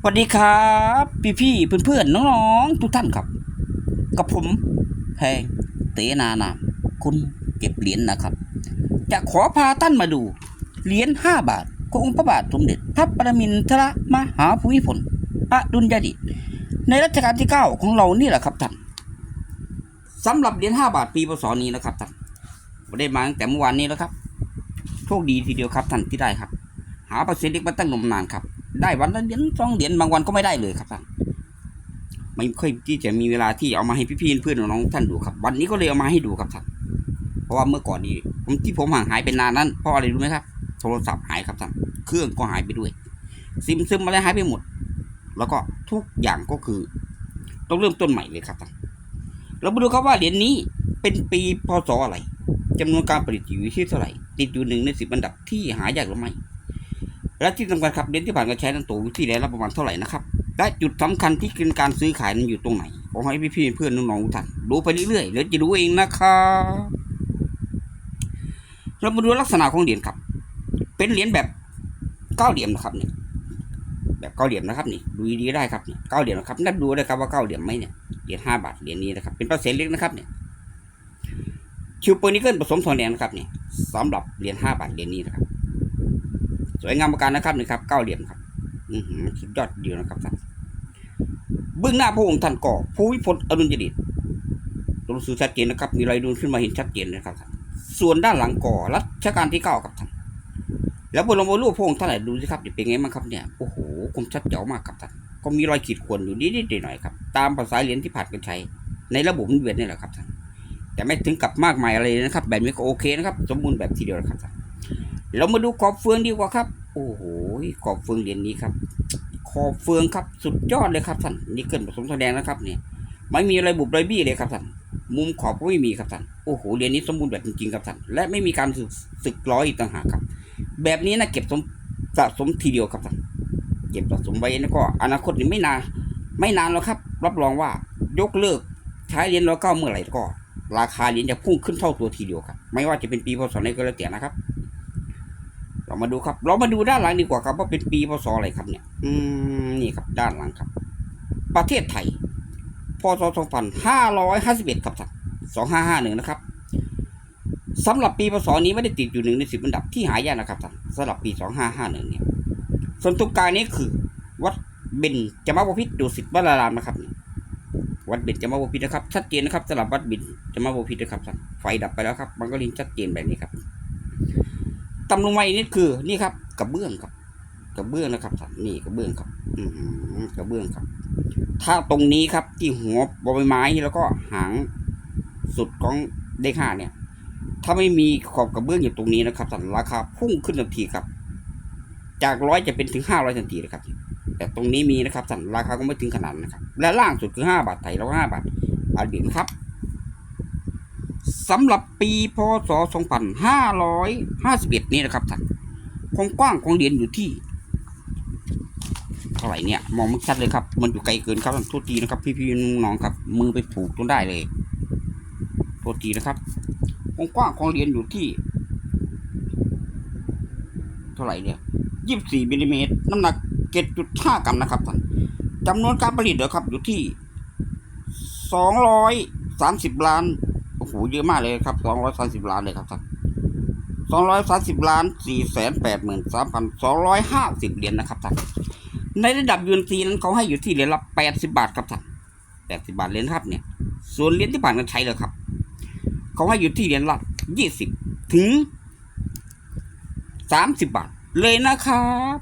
สวัสดีครับ พี่พี่เพื่อนเพื่อนน้องๆทุกท่านครับ กับผมแพงเตนานาคุณเก็บเหรียญนะครับ จะขอพาท่านมาดู เหรียญห้าบาทขององค์พระบาทสมเด็จพระปรมินทรมหาภูมิพลอดุลยเดชในรัชกาลที่เก้าของเรานี่แหละครับท่านสำหรับเหรียญห้าบาทปีพศนี้นะครับท่านไม่ได้มาตั้งแต่เมื่อวานนี้แล้วครับ โชคดีทีเดียวครับท่านที่ได้ครับ หาเปอร์เซ็นต์เล็กมาตั้งนมนานครับ ได้วันละเหรียญสองเหรียญบางวันก็ไม่ได้เลยครับท่านไม่ค่อยที่จะมีเวลาที่เอามาให้พี่ๆเพื่อนน้องท่านดูครับ วันนี้ก็เลยเอามาให้ดูครับท่านเพราะว่าเมื่อก่อนนี้ผมที่ผมห่างหายไปนานนั้นเพราะอะไรรู้ไหมครับ โทรศัพท์หายครับท่านเครื่องก็หายไปด้วย ซิมซึมอะไรหายไปหมด แล้วก็ทุกอย่างก็คือ ต้องเริ่มต้นใหม่เลยครับท่านเรามาดูครับว่าเหรียญนี้เป็นปีพศอะไรจำนวนการผลิตอยู่ที่เท่าไหร่ ติดอยู่หนึ่งในสิบอันดับที่หายากหรือไม่ และที่สำคัญครับเหรียญที่ผ่านการใช้นั้นตัวที่แล้วประมาณเท่าไหร่นะครับและจุดสำคัญที่เป็นการซื้อขายนั้นอยู่ตรงไหนขอให้พี่ๆเพื่อนน้องๆทุกท่านดูไปเรื่อยๆเดี๋ยวจะรู้เองนะครับเรามาดูลักษณะของเหรียญครับ เป็นเหรียญแบบเก้าเหลี่ยมนะครับเนี่ยแบบเก้าเหลี่ยมนะครับนี่ดูดีๆได้ครับเนี่ยเก้าเหลี่ยมนะครับนับดูได้ครับว่าเก้าเหลี่ยมไหมเนี่ยเหรียญห้าบาทเหรียญนี้นะครับ เป็นเปอร์เซ็นต์เล็กนะครับเนี่ยชิวเปอร์นิเกิลผสมทองแดงนะครับเนี่ยสำหรับเหรียญห้าบาทเหรียญนี้นะครับ สวยงามประการนะครับนี่ครับเก้าเหลี่ยมครับ อือหือสุดยอดเดียวนะครับท่านเบื้องหน้าพระองค์ท่านก่อภูวิพลอดุลยเดชตัวหนังสือชัดเจนนะครับ มีรอยดูนขึ้นมาเห็นชัดเจนนะครับท่านส่วนด้านหลังก่อรัชกาลที่เก้าครับท่านแล้วบนลงบนรูปพระองค์ท่านไหนดูสิครับจะเป็นไงบ้างครับเนี่ยโอ้โหคมชัดเจ๋วมากครับท่านก็มีรอยขีดข่วนอยู่นิดๆหน่อยๆครับ ตามภาษาเหรียญที่ผ่านกันใช้ ในระบบหมุนเวียนนี่แหละครับท่านแต่ไม่ถึงกับมากมายอะไรนะครับ แบบนี้ก็โอเคนะครับ สมบูรณ์แบบทีเดียวนะครับท่าน เรามาดูขอบเฟืองดีกว่าครับ โอ้โหขอบเฟืองเหรียญนี้ครับ ขอบเฟืองครับสุดยอดเลยครับท่านนี่เกินผสมแสดงนะครับเนี่ยไม่มีอะไรบุบไรบี้เลยครับท่านมุมขอบก็ไม่มีครับท่านโอ้โหเหรียญนี้สมบูรณ์แบบจริงๆครับท่านและไม่มีการสึกสึกร้อยอีกต่างหากครับ แบบนี้นะเก็บสมสะสมทีเดียวครับท่านเก็บสะสมไว้แล้วก็อนาคตนี่ไม่นานไม่นานแล้วครับ รับรองว่ายกเลิกใช้เหรียญร้อยเก้าเมื่อไหร่ก็ ราคาเหรียญจะพุ่งขึ้นเท่าตัวทีเดียวครับ ไม่ว่าจะเป็นปีพศไหนก็แล้วแต่นะครับ เรามาดูครับ เรามาดูด้านหลังดีกว่าครับ ว่าเป็นปีพศอะไรครับเนี่ย อืมนี่ครับด้านหลังครับ ประเทศไทยพศ2551ครับท่าห้าหน2551นะครับสำหรับปีพศนี้ไม่ได้ติดอยู่หนึ่งในสิบอันดับที่หายากนะครับท่านสำหรับปี2551เนี่ยส่วนตรงกลางนี้คือ วัดเบญจมบพิตรดุสิตวรารามนะครับนี่วัดเบญจมบพิตรนะครับ ชัดเจนนะครับสำหรับวัดเบญจมบพิตรนะครับท่านไฟดับไปแล้วครับ มันก็ลิงชัดเจนแบบนี้ครับ ตำลงมาอีกนิดคือ นี่ครับกระเบื้องครับกระเบื้องนะครับนนี่กระเบื้องครับ อืกระเบื้องครับ ถ้าตรงนี้ครับที่หัวบใบไม้แล้วก็หางสุดของเด็กห้าเนี่ย ถ้าไม่มีขอบกระเบื้องอยู่ตรงนี้นะครับท่านราคาพุ่งขึ้นทันทีครับ จากร้อยจะเป็นถึงห้าร้อยทันทีเลยครับ แต่ตรงนี้มีนะครับท่านราคาก็ไม่ถึงขนาดนะครับ และล่างสุดคือห้าบาทไทยแล้วห้าบาทบาทเบียนครับ สำหรับปีพศ 2551 นี้นะครับท่านความกว้างของเหรียญอยู่ที่เท่าไหร่เนี่ย มองไม่ชัดเลยครับ มันอยู่ไกลเกินครับท่านโทษทีนะครับ พี่ๆน้องๆครับ มือไปผูกจนได้เลยโทษทีนะครับความกว้างของเหรียญอยู่ที่ เท่าไหร่เนี่ย24มิลลิเมตรน้ำหนัก7.5กรัมนะครับท่านจำนวนการผลิตเดี๋ยวครับอยู่ที่230ล้าน อ้โหเยอะมากเลยครับสองร้อยสามสิบล้านเลยครับท่านสองร้อยสามสิบล้านสี่แสนแปดหมื่นสามพันสองร้อยห้าสิบเหรียญนะครับท่านในระดับยูนซีนั้นเขาให้อยู่ที่เหรียญละแปดสิบาทครับท่านแปดสิบาทเหรียญครับเนี่ย ส่วนเหรียญที่ผ่านการใช้เลยครับ เขาให้อยู่ที่เหรียญละยี่สิบถึงสามสิบบาทเลยนะครับ